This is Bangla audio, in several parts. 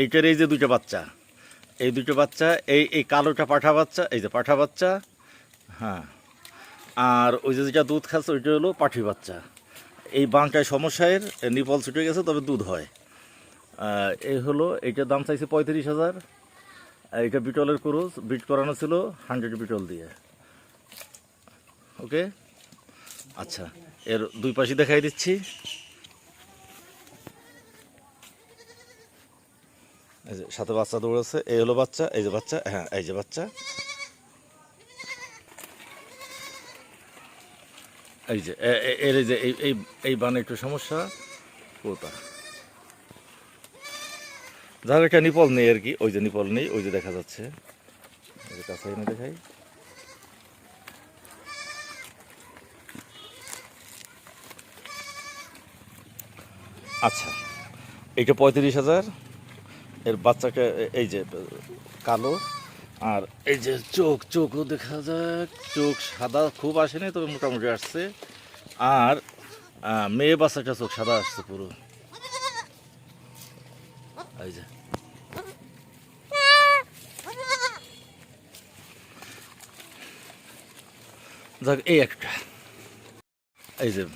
এইটার এই যে দুটো বাচ্চা, এই দুটো বাচ্চা, এই এই কালোটা পাঠা বাচ্চা, এই যে পাঠা বাচ্চা হ্যাঁ আর ওই যে যেটা দুধ খাচ্ছে ওইটা হলো পাঠি বাচ্চা। এই বাংটায় সমস্যায় নিপল ছুটে গেছে, তবে দুধ হয়। এই হলো, এইটার দাম চাইছে পঁয়ত্রিশ হাজার। এটা বিটলের ক্রুজ, বিট করানো ছিল হান্ড্রেড বিটল দিয়ে। ওকে আচ্ছা এর দুই পাশে দেখাই দিচ্ছি। এই যে সাথে বাচ্চা দৌড়াচ্ছে, এই হলো বাচ্চা, এই যে বাচ্চা হ্যাঁ এই যে বাচ্চা। এই যে এর যে, এই এই বানে একটু সমস্যা কোথা যার একটা নিপল নেই আর কি, ওই যে নিপল নেই, ওই যে দেখা যাচ্ছে। কাছে এনে দেখাই। আচ্ছা এইটা পঁয়ত্রিশ হাজার। এর বাচ্চাটা এ- এই যে, কালো, আর এই যে চোখ, চোখও দেখা যাক। চোখ সাদা খুব আসেনি, তবে মোটামুটি আসছে। আর মেয়ে বাচ্চাটা চোখ সাদা আসছে পুরো। এই যে। যাক, এই একটা। এই যে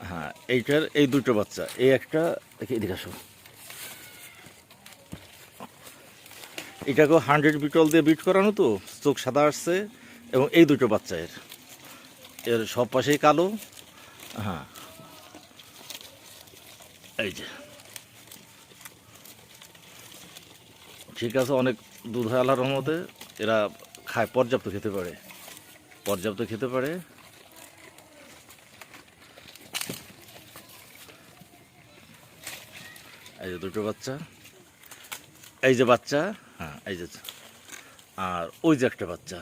হ্যাঁ এইটার এই দুটো বাচ্চা, এই একটা, এদিকে আসো। এটাকেও হান্ড্রেড বিটল দিয়ে বিট করানো তো, চোখ সাদা আসছে, এবং এই দুটো বাচ্চা এর এর সব পাশেই কালো। হ্যাঁ। এই যে। ঠিক আছে, অনেক দুধ হয় আল্লাহর রহমতে, এরা খায়, পর্যাপ্ত খেতে পারে। পর্যাপ্ত খেতে পারে। এই যে দুটো বাচ্চা। এই যে বাচ্চা। হ্যাঁ এই যে, আর ওই যে একটা বাচ্চা,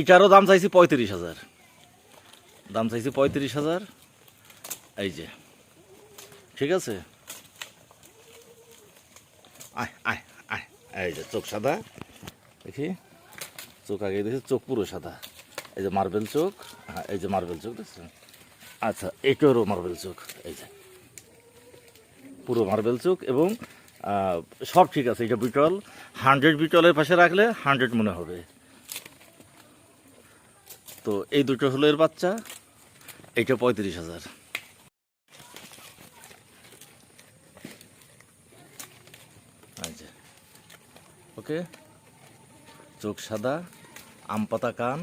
এটারও দাম চাইছি পঁয়ত্রিশ হাজার। দাম চাইছি পঁয়ত্রিশ হাজার, এই যে, ঠিক আছে? আয় আয় আয়, এই যে চোখ সাদা, দেখি, চোখ আগে দেখি, চোখ পুরো সাদা। এই যে মার্বেল চোখ হ্যাঁ এই যে মার্বেল চোখ, দেখছেন? আচ্ছা এটারও মার্বেল চোখ, এই যে, পুরো মার্বেল চোখ এবং সব ঠিক আছে, এটা বিটল। হান্ড্রেড বিটলের পাশে রাখলে হান্ড্রেড মনে হবে। তো এই দুটো হলো এর বাচ্চা এইটা পঁয়ত্রিশ হাজার। আচ্ছা ওকে। চোখ সাদা, আম পাতা কান,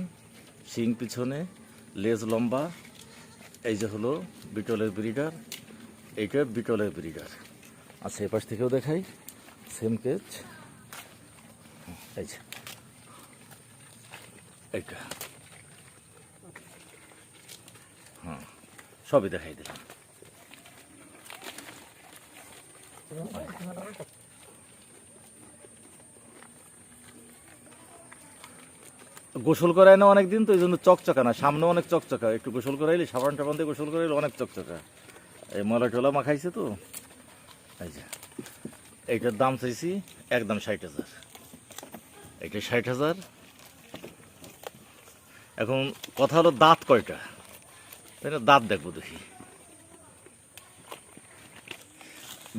শিং পিছনে, লেজ লম্বা। এই যে হলো বিটলের ব্রিডার এইটা বিটলের ব্রিডার। আচ্ছা এপাশ থেকেও দেখাই। সেম কেচ এই হ্যাঁ সবই দেখাই দিলাম। গোসল করায় না অনেকদিন তো, এই জন্য চকচকা না সামনে অনেক চকচকা। একটু গোসল করাইলে সাবান টাবান দিয়ে গোসল করাইলে অনেক চকচকা। এই ময়লা টলা মাখাইছে তো। এই এইটার দাম চাইছি একদম ষাট হাজার। এইটা ষাট হাজার। এখন কথা হলো দাঁত কয়টা? তাই না? দাঁত দেখব দেখি।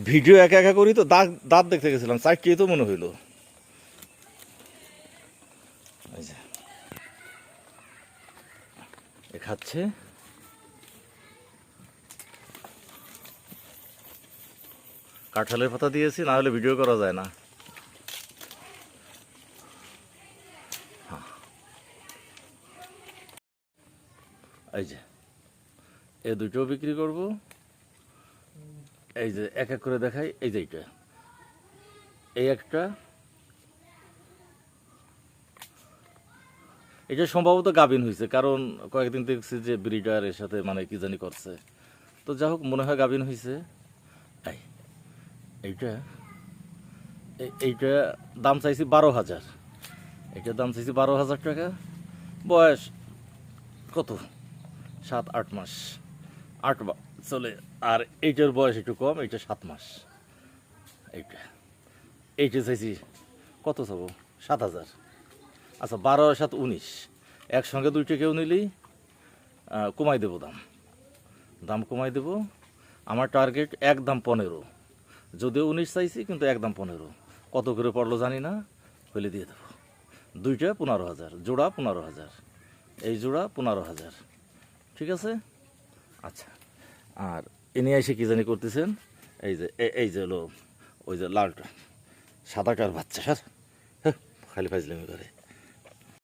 ভিডিও একা একা করি তো দাঁত দাঁত দেখতে গেছিলাম চারটি তো মনে হইল। খাচ্ছে। কাঁঠালের পাতা দিয়েছি, না হলে ভিডিও করা যায় না। হ্যাঁ। এই যে, এ দুটো বিক্রি করব। এই যে, এক এক করে দেখাই, এই যে এইটা। এই একটা। এটা সম্ভবত গাভিন হয়েছে কারণ কয়েকদিন দেখছি যে ব্রিডার এর সাথে মানে কি জানি করছে। তো যাই হোক, মনে হয় গাভিন হয়েছে এইটা? এই- এইটা দাম চাইছি বারো হাজার। এইটার দাম চাইছি বারো হাজার টাকা। বয়স কত? সাত, আট মাস। আট চলে, আর এইটার বয়স একটু কম, এইটা সাত মাস। এইটা। এইটা চাইছি কত চাবো? সাত হাজার। আচ্ছা বারো, সাত, উনিশ। একসঙ্গে দুইটা কেউ নিলেই কমাই দেবো দাম। দাম কমাই দেবো। আমার টার্গেট এক দাম পনেরো। যদিও উনিশ চাইছি, কিন্তু একদম পনেরো। কত করে পড়ল জানি না হলে দিয়ে দেবো। দুইটা পনেরো হাজার, জোড়া পনেরো হাজার। এই জোড়া পনেরো হাজার। ঠিক আছে? আচ্ছা। আর এনে এসে কী জানি করতেছেন? এই যে এই যে হলো, ওই যে লালটা, সাদা কার বাচ্চা স্যার হ্যাঁ খালি ফাইজলামি করে।